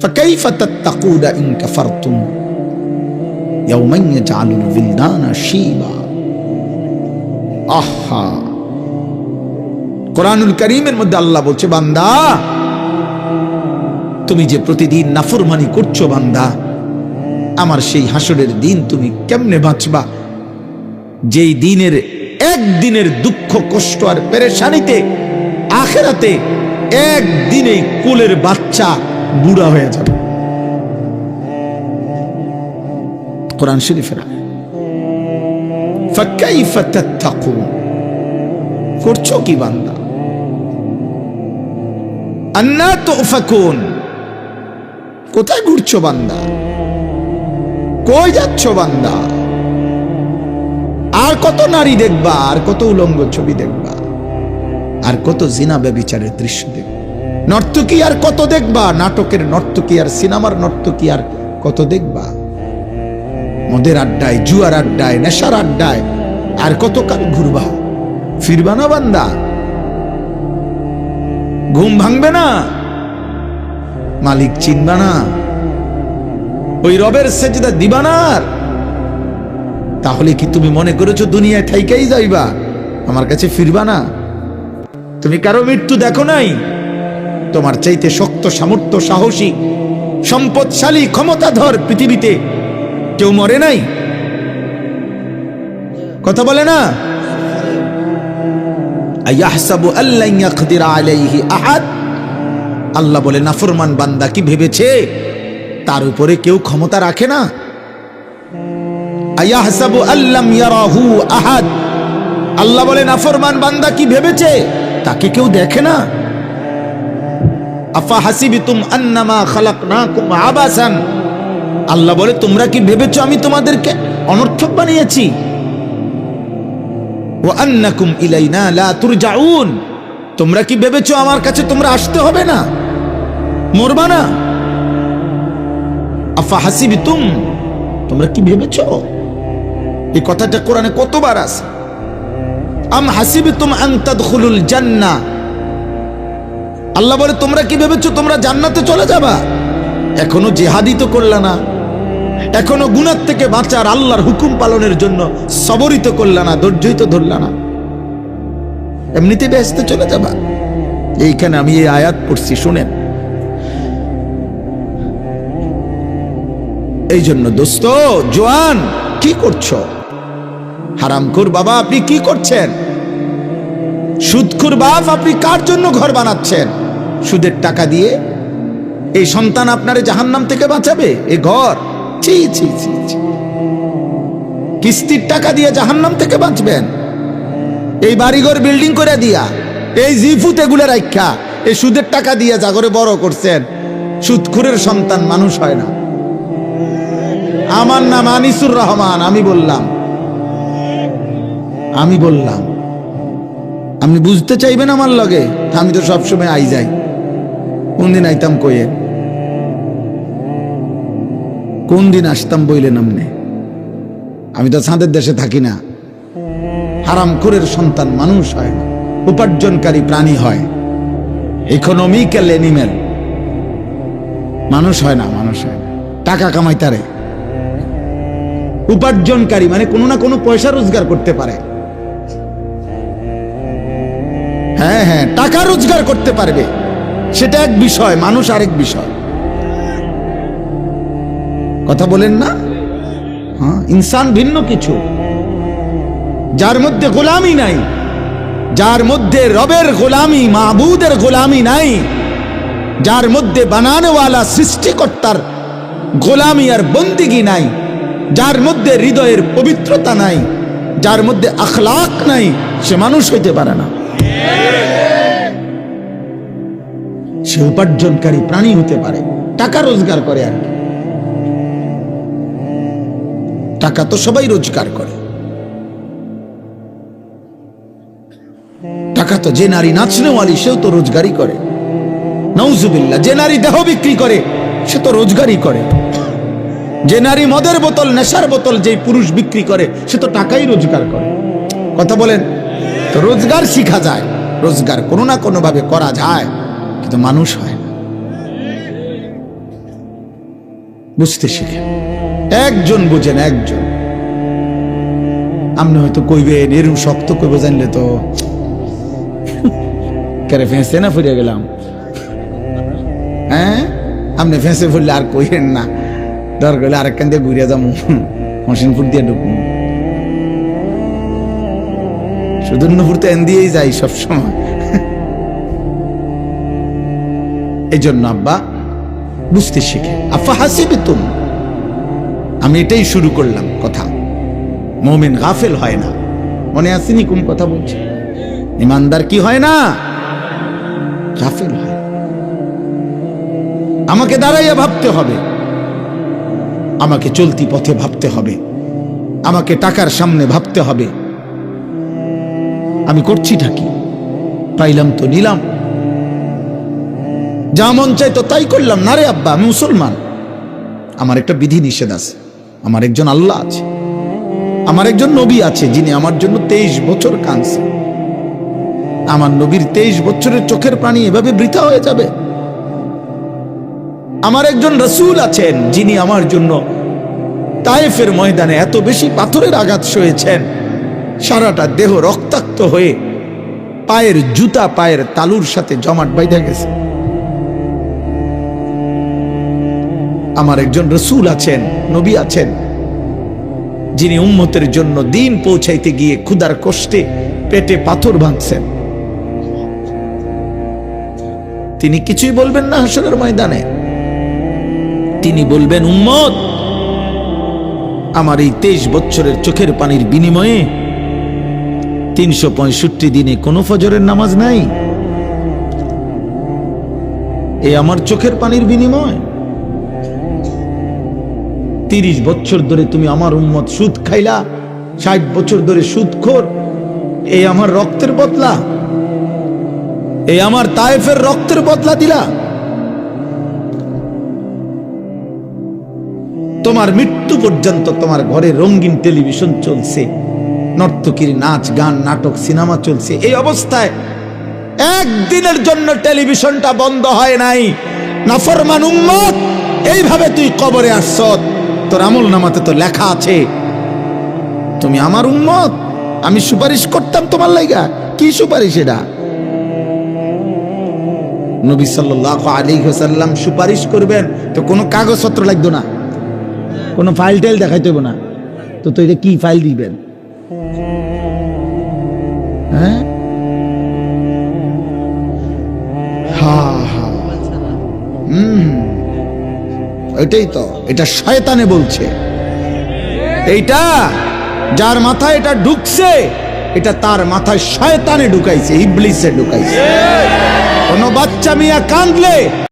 فكيف تتقون إن كفرتم يوما يجعل الولدان شيبا আহা কোরআনুল করিমের মধ্যে আল্লাহ বলছে বান্দা তুমি যে প্রতিদিন নাফরমানি করছো বান্দা আমার সেই হাসরের দিন তুমি কেমনে বাঁচবা যেই দিনের একদিনের দুঃখ কষ্ট আর পেরেশানিতে আখেরাতে একদিনেই কোলের বাচ্চা বুড়া হয়ে যাবে। কোরআন শরীফের করছ কি বান্দা? আন্না তো কোথায় ঘুরছো বান্দা? কই যাচ্ছ বান্দা? আর কত নারী দেখবা, আর কত উলঙ্গ ছবি দেখবা, আর কত জিনা ব্যবিচারের দৃশ্য দেখবা। নর্তকী আর কত দেখবা? নাটকের নর্তকী আর সিনেমার নর্তকী আর কত দেখবা? মদের আড্ডায়, জুয়ার আড্ডায়, নেশার আড্ডায় আর কতকাল ঘুরবা? ফিরবা না বান্দা? ঘুম ভাঙবে না? মালিক চিনবা না? ওই রবের সেজদা দিবা না? তাহলে কি তুমি মনে করেছ দুনিয়ায় থাইকাই যাইবা? আমার কাছে ফিরবা না? তুমি কারও মৃত্যু দেখো নাই? তোমার চাইতে শক্ত সামর্থ্য, সাহসী, সম্পদশালী, ক্ষমতাধর পৃথিবীতে কেউ মরে নাই? কথা বলে না? আল্লাহ বলে, নাফরমান বান্দা কি ভেবেছে? তার উপরে কেউ ক্ষমতা রাখে না? আল্লাহ বলে, নাফরমান বান্দা কি ভেবেছে? তাকে কেউ দেখে না? আফা হাসিবিতুম আন্নামা খালাকনাকুম আবাসান। আল্লাহ বলে, তোমরা কি ভেবেছো আমি তোমাদেরকে অনর্থক বানিয়েছি? ও আন্নাকুম ইলাইনা লা তুরজাউন। তোমরা কি ভেবেছো আমার কাছে তোমরা আসতে হবে না? মরবা না? আফা হাসিবিতুম তোমরা কি ভেবেছো? এই কথাটা কোরআনে কতবার আছে? আম হাসিবিতুম আন তাদখুলুল জান্নাহ আল্লাহ বলে, তোমরা কি ভেবেছো তোমরা জান্নাতে চলে যাবা? এখনও জেহাদি তো করলা না। এখনও গুণার থেকে বাঁচার আল্লাহর হুকুম পালনের জন্য সবরিত করলা না, ধৈর্যই তো ধরলা না। এমনিতে ব্যস্ত চলে যাবা। এইখানে আমি এই আয়াত পড়ছি, শুনেন। এই জন্য, দোস্ত, জোয়ান, কি করছ? হারামখোর বাবা, আপনি কি করছেন? সুদখুর বাপ, আপনি কার জন্য ঘর বানাচ্ছেন? সুদের টাকা দিয়ে এই সন্তান আপনার আপনারে জাহান্নাম থেকে বাঁচাবে? এ ঘর। ছি ছি ছি। কিস্তির টাকা দিয়ে জাহান্নাম থেকে বাঁচবেন। এই বাড়িঘর বিল্ডিং করে দিয়া, এই জিফুত এগুলো রাখা এই সুদের টাকা দিয়ে জাগরে বড় করছেন সুদখুরের সন্তান মানুষ হয় না। আমার নাম আনিসুর রহমান, আমি বললাম। আমি বললাম, আপনি বুঝতে চাইবেন আমার লগে? আমি তো সবসময় আই যাই। কোন দিন আইতাম কয়ে কোন দিন আসতাম বইলেন আপনি আমি তো ছাঁদের দেশে থাকি না। হারামখোরের সন্তান মানুষ হয় না। উপার্জনকারী প্রাণী হয়। ইকোনমিক্যাল এনিমেল মানুষ হয় না, মানুষ হয় না। টাকা কামাইতারে উপার্জনকারী মানে কোনো না কোনো পয়সা রোজগার করতে পারে। হ্যাঁ হ্যাঁ টাকা রোজগার করতে পারবে। সেটা এক বিষয়, মানুষ আরেক বিষয়। কথা বলেন না? হ্যাঁ ইনসান ভিন্ন কিছু। যার মধ্যে গোলামি নাই, যার মধ্যে রবের গোলামি মাহবুদের গোলামি নাই, যার মধ্যে বানানোওয়ালা সৃষ্টিকর্তার গোলামি আর বন্দিগি নাই, যার মধ্যে হৃদয়ের পবিত্রতা নাই, যার মধ্যে আখলাক নাই, সে মানুষ হইতে পারে না। সে উপার্জনকারী প্রাণী হতে পারে। টাকা রোজগার করে আর টাকা তো সবাই রোজগার করে। টাকা তো যে নারী নাচনেওয়ালি, সেও তো রোজগারই করে। নৌজুবিল্লা যে নারী দেহ বিক্রি করে, সে তো রোজগারই করে। যে নারী মদের বোতল, নেশার বোতল যেই পুরুষ বিক্রি করে, সে তো টাকাই রোজগার করে। কথা বলেন রোজগার শিখা যায়, রোজগার কোনো না কোনো ভাবে করা যায়। কিন্তু মানুষ হয় না। বুঝতে শিখেন। একজন বুঝেন, একজন। আপনি হয়তো কইবেন এরম শক্ত কইব জানলে তো কেরে ফেঁসে না ফুরিয়ে গেলাম? হ্যাঁ? আপনি ফেঁসে ফুরলে আর কইেন না। দরকার হলে আরেকখান দিয়ে ঘুরিয়ে যাব মশিনপুর দিয়ে ঢুকবো সুদর্ণপুর তো এন দিয়েই যাই সবসময়। এই জন্য আব্বা, বুঝতে শিখে। আফা হাসিবি তুম আমি এটাই শুরু করলাম কথা। মমিন গাফেল হয় না। মনে আসেনি কোন কথা বলছে? ইমানদার কি হয় না? গাফেল হয়। আমাকে দাঁড়াইয়া ভাবতে হবে। আমাকে চলতি পথে ভাবতে হবে। আমাকে টাকার সামনে ভাবতে হবে। আমি করছিটা কি? পাইলাম তো নিলাম। যা মন চাই তো তাই করলাম। না রে আব্বা, আমি মুসলমান। আমার একটা বিধি নিষেধ আছে। আমার একজন আল্লাহ আছে। আমার একজন নবী আছে যিনি আমার জন্য তেইশ বছর কাঁদছে। আমার নবীর তেইশ বছরের চোখের পানি এভাবে বৃথা হয়ে যাবে? আমার একজন রসুল আছেন যিনি আমার জন্য তায়েফের ময়দানে এত বেশি পাথরের আঘাত সয়েছেন। সারাটা দেহ রক্তাক্ত হয়ে পায়ের জুতা, পায়ের তালুর সাথে জমাট বাইধা গেছে। আমার একজন রসুল আছেন, নবী আছেন, যিনি উম্মতের জন্য দিন পৌঁছাইতে গিয়ে ক্ষুদার কষ্টে পেটে পাথর ভাঙছেন তিনি কিছুই বলবেন না হাসরের ময়দানে। তিনি বলবেন, উম্মত, আমার এই তেইশ বছরের চোখের পানির বিনিময়ে তিনশো পঁয়ষট্টি দিনে কোনো ফজরের নামাজ নাই। এ আমার চোখের পানির বিনিময়। তিরিশ বছর ধরে তুমি আমার উম্মত সুদ খাইলা, ষাট বছর ধরে সুদ খোর এই আমার রক্তের বদলা। এই আমার তায়েফের রক্তের বদলা দিলা। তোমার মৃত্যু পর্যন্ত তোমার ঘরে রঙিন টেলিভিশন চলছে, নর্তকীর নাচ, গান, নাটক, সিনেমা চলছে। এই অবস্থায় একদিনের জন্য টেলিভিশনটা বন্ধ হয় নাই। নাফরমান উম্মত, এইভাবে তুই কবরে আসছ। তোর আমল নামাতে তো লেখা আছে। তুমি আমার উন্মত আমি সুপারিশ করতাম তোমার লাইগা। কি সুপারিশ এটা? নবী সাল্লাহ আলী সাল্লাম সুপারিশ করবেন, তো কোনো কাগজপত্র লাগতো না। কোনো ফাইল টাইল দেখাইতে না। তো তো এটা কি ফাইল দিবেন? হ্যাঁ? হা হা। হুম। ওইটাই তো, এটা শয়তানে বলছে। এইটা যার মাথায় এটা ঢুকছে, এটা তার মাথায় শয়তানে ঢুকাইছে, ইবলিসে ঢুকাইছে। কোনো বাচ্চা মিয়া কাঁদলে